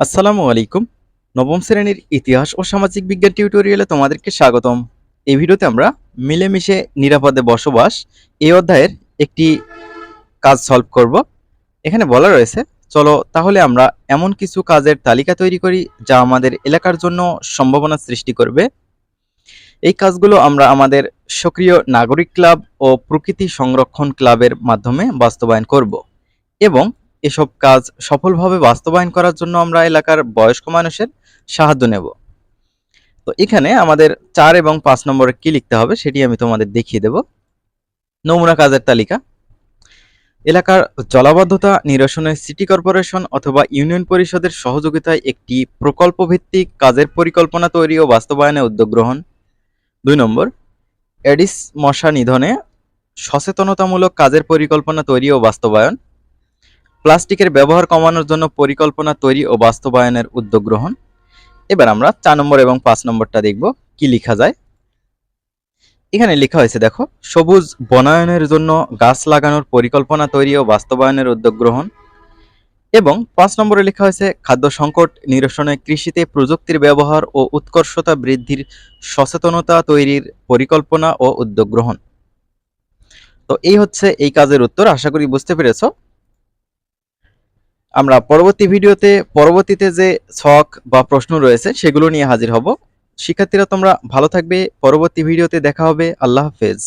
আসসালামু আলাইকুম। নবম শ্রেণির ইতিহাস ও সামাজিক বিজ্ঞান টিউটোরিয়ালে তোমাদেরকে স্বাগতম। এই ভিডিওতে আমরা মিলেমিশে নিরাপদে বসবাস এই অধ্যায়ের একটি কাজ সলভ করব। এখানে বলা রয়েছে, চলো তাহলে আমরা এমন কিছু কাজের তালিকা তৈরি করি যা আমাদের এলাকার জন্য সম্ভাবনা সৃষ্টি করবে। এই কাজগুলো আমরা আমাদের সক্রিয় নাগরিক ক্লাব ও প্রকৃতি সংরক্ষণ ক্লাবের মাধ্যমে বাস্তবায়ন করব এবং এসব কাজ সফলভাবে বাস্তবায়ন করার জন্য আমরা এলাকার বয়স্ক মানুষের সাহায্য নেব। তো এখানে আমাদের চার এবং পাঁচ নম্বরে কি লিখতে হবে সেটি আমি তোমাদের দেখিয়ে দেব। নমুনা কাজের তালিকা। এলাকার জলাবদ্ধতা নিরসনে সিটি কর্পোরেশন অথবা ইউনিয়ন পরিষদের সহযোগিতায় একটি প্রকল্প ভিত্তিক কাজের পরিকল্পনা তৈরি ও বাস্তবায়নে উদ্যোগ গ্রহণ। দুই নম্বর, এডিস মশা নিধনে সচেতনতামূলক কাজের পরিকল্পনা তৈরি ও বাস্তবায়ন। প্লাস্টিকের ব্যবহার কমানোর জন্য পরিকল্পনা তৈরি ও বাস্তবায়নের উদ্যোগ গ্রহণ। এবার আমরা চার নম্বর এবং পাঁচ নম্বরটা দেখব, কি লেখা যায়। এখানে লেখা হয়েছে, দেখো, সবুজ বনায়নের জন্য গাছ লাগানোর পরিকল্পনা তৈরি ও বাস্তবায়নের উদ্যোগ গ্রহণ। এবং পাঁচ নম্বরে লেখা হয়েছে, খাদ্য সংকট নিরসনে কৃষিতে প্রযুক্তির ব্যবহার ও উৎকর্ষতা বৃদ্ধির সচেতনতা তৈরির পরিকল্পনা ও উদ্যোগ গ্রহণ। তো এই হচ্ছে এই কাজের উত্তর, আশা করি বুঝতে পেরেছ। আমরা পরবর্তী ভিডিওতে, পরবর্তীতে যে ছক বা প্রশ্ন রয়েছে, সেগুলো নিয়ে হাজির হব। শিক্ষার্থীরা তোমরা ভালো থাকবে। পরবর্তী ভিডিওতে দেখা হবে। আল্লাহ হাফেজ।